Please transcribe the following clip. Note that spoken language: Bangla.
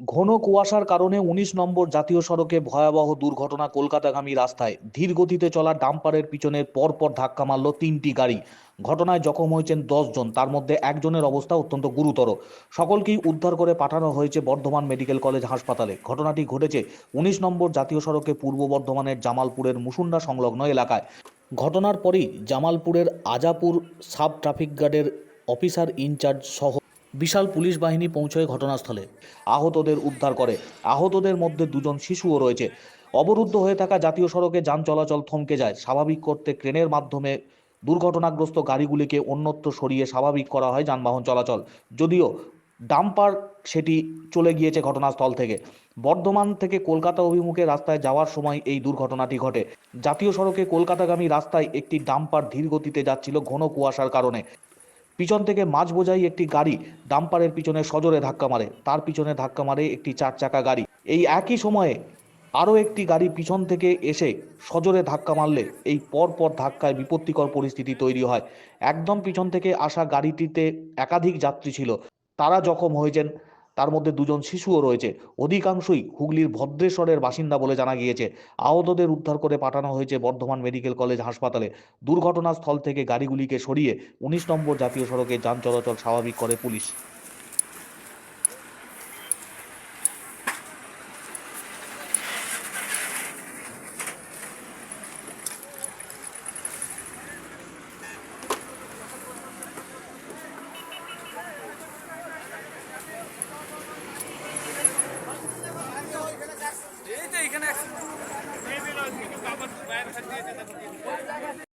ঘন কুয়াশার কারণে উনিশ নম্বর জাতীয় সড়কে ভয়াবহ দুর্ঘটনা কলকাতাগামী রাস্তায়। ধীর গতিতে চলা ডাম্পারের পিছনে পরপর ধাক্কা মারল তিনটি গাড়ি। ঘটনায় জখম হয়েছেন জন। তার মধ্যে একজনের অবস্থা অত্যন্ত গুরুতর। সকলকেই উদ্ধার করে পাঠানো হয়েছে বর্ধমান মেডিকেল কলেজ হাসপাতালে। ঘটনাটি ঘটেছে উনিশ নম্বর জাতীয় সড়কে পূর্ব বর্ধমানের জামালপুরের মুসুন্ডা সংলগ্ন এলাকায়। ঘটনার পরই জামালপুরের আজাপুর সাব ট্রাফিক গার্ডের অফিসার ইনচার্জ সহ বিশাল পুলিশ বাহিনী পৌঁছয় ঘটনাস্থলে। আহতদের উদ্ধার করে। আহতদের মধ্যে দুজন শিশুও রয়েছে। অবরুদ্ধ হয়ে থাকা জাতীয় সড়কে যান চলাচল থমকে যায়। স্বাভাবিক করতে ক্রেনের মাধ্যমে দুর্ঘটনাগ্রস্ত গাড়িগুলিকে অন্যত্র সরিয়ে স্বাভাবিক করা হয় যানবাহন চলাচল। যদিও ডাম্পার সেটি চলে গিয়েছে ঘটনাস্থল থেকে। বর্ধমান থেকে কলকাতা অভিমুখে রাস্তায় যাওয়ার সময় এই দুর্ঘটনাটি ঘটে। জাতীয় সড়কে কলকাতাগামী রাস্তায় একটি ডাম্পার ধীর গতিতে যাচ্ছিল ঘন কুয়াশার কারণে। পিছন থেকে মাছ বোঝাই একটি গাড়ি ডাম্পারের পিছনে সজোরে ধাক্কা মারে। তার পিছনে ধাক্কা মারে একটি চার চাকা গাড়ি। এই একই সময়ে আরও একটি গাড়ি পিছন থেকে এসে সজোরে ধাক্কা মারলে এই পর পর ধাক্কায় বিপত্তিকর পরিস্থিতি তৈরি হয়। একদম পিছন থেকে আসা গাড়িটিতে একাধিক যাত্রী ছিল। তারা জখম হয়েছেন। তার মধ্যে দুজন শিশুও রয়েছে। অধিকাংশই হুগলির ভদ্রেশ্বরের বাসিন্দা বলে জানা গিয়েছে। আহতদের উদ্ধার করে পাঠানো হয়েছে বর্ধমান মেডিকেল কলেজ হাসপাতালে। দুর্ঘটনাস্থল থেকে গাড়িগুলিকে সরিয়ে উনিশ নম্বর জাতীয় সড়কে যান চলাচল স্বাভাবিক করে পুলিশ। बाबत बाहेर